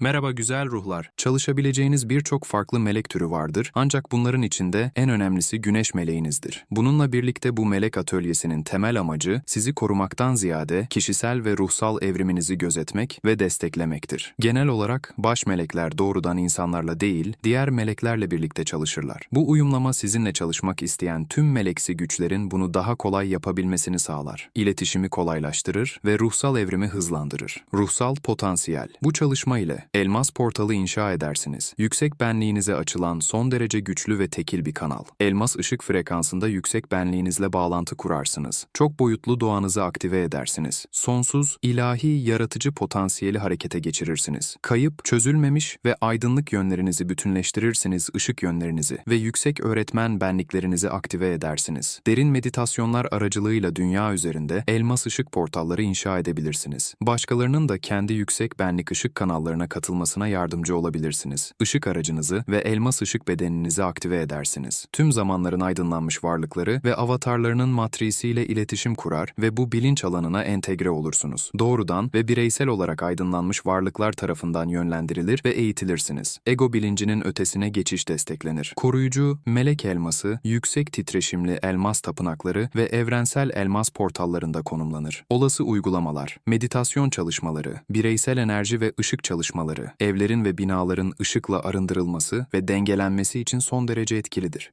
Merhaba güzel ruhlar. Çalışabileceğiniz birçok farklı melek türü vardır ancak bunların içinde en önemlisi güneş meleğinizdir. Bununla birlikte bu melek atölyesinin temel amacı sizi korumaktan ziyade kişisel ve ruhsal evriminizi gözetmek ve desteklemektir. Genel olarak baş melekler doğrudan insanlarla değil, diğer meleklerle birlikte çalışırlar. Bu uyumlama sizinle çalışmak isteyen tüm meleksi güçlerin bunu daha kolay yapabilmesini sağlar. İletişimi kolaylaştırır ve ruhsal evrimi hızlandırır. Ruhsal potansiyel. Bu çalışma ile Elmas portalı inşa edersiniz. Yüksek benliğinize açılan son derece güçlü ve tekil bir kanal. Elmas ışık frekansında yüksek benliğinizle bağlantı kurarsınız. Çok boyutlu doğanızı aktive edersiniz. Sonsuz, ilahi, yaratıcı potansiyeli harekete geçirirsiniz. Kayıp, çözülmemiş ve aydınlık yönlerinizi bütünleştirirsiniz ışık yönlerinizi ve yüksek öğretmen benliklerinizi aktive edersiniz. Derin meditasyonlar aracılığıyla dünya üzerinde elmas ışık portalları inşa edebilirsiniz. Başkalarının da kendi yüksek benlik ışık kanallarına katılmasına yardımcı olabilirsiniz. Işık aracınızı ve elmas ışık bedeninizi aktive edersiniz. Tüm zamanların aydınlanmış varlıkları ve avatarlarının matrisiyle iletişim kurar ve bu bilinç alanına entegre olursunuz. Doğrudan ve bireysel olarak aydınlanmış varlıklar tarafından yönlendirilir ve eğitilirsiniz. Ego bilincinin ötesine geçiş desteklenir. Koruyucu, melek elması, yüksek titreşimli elmas tapınakları ve evrensel elmas portallarında konumlanır. Olası uygulamalar, meditasyon çalışmaları, bireysel enerji ve ışık çalışmaları, evlerin ve binaların ışıkla arındırılması ve dengelenmesi için son derece etkilidir.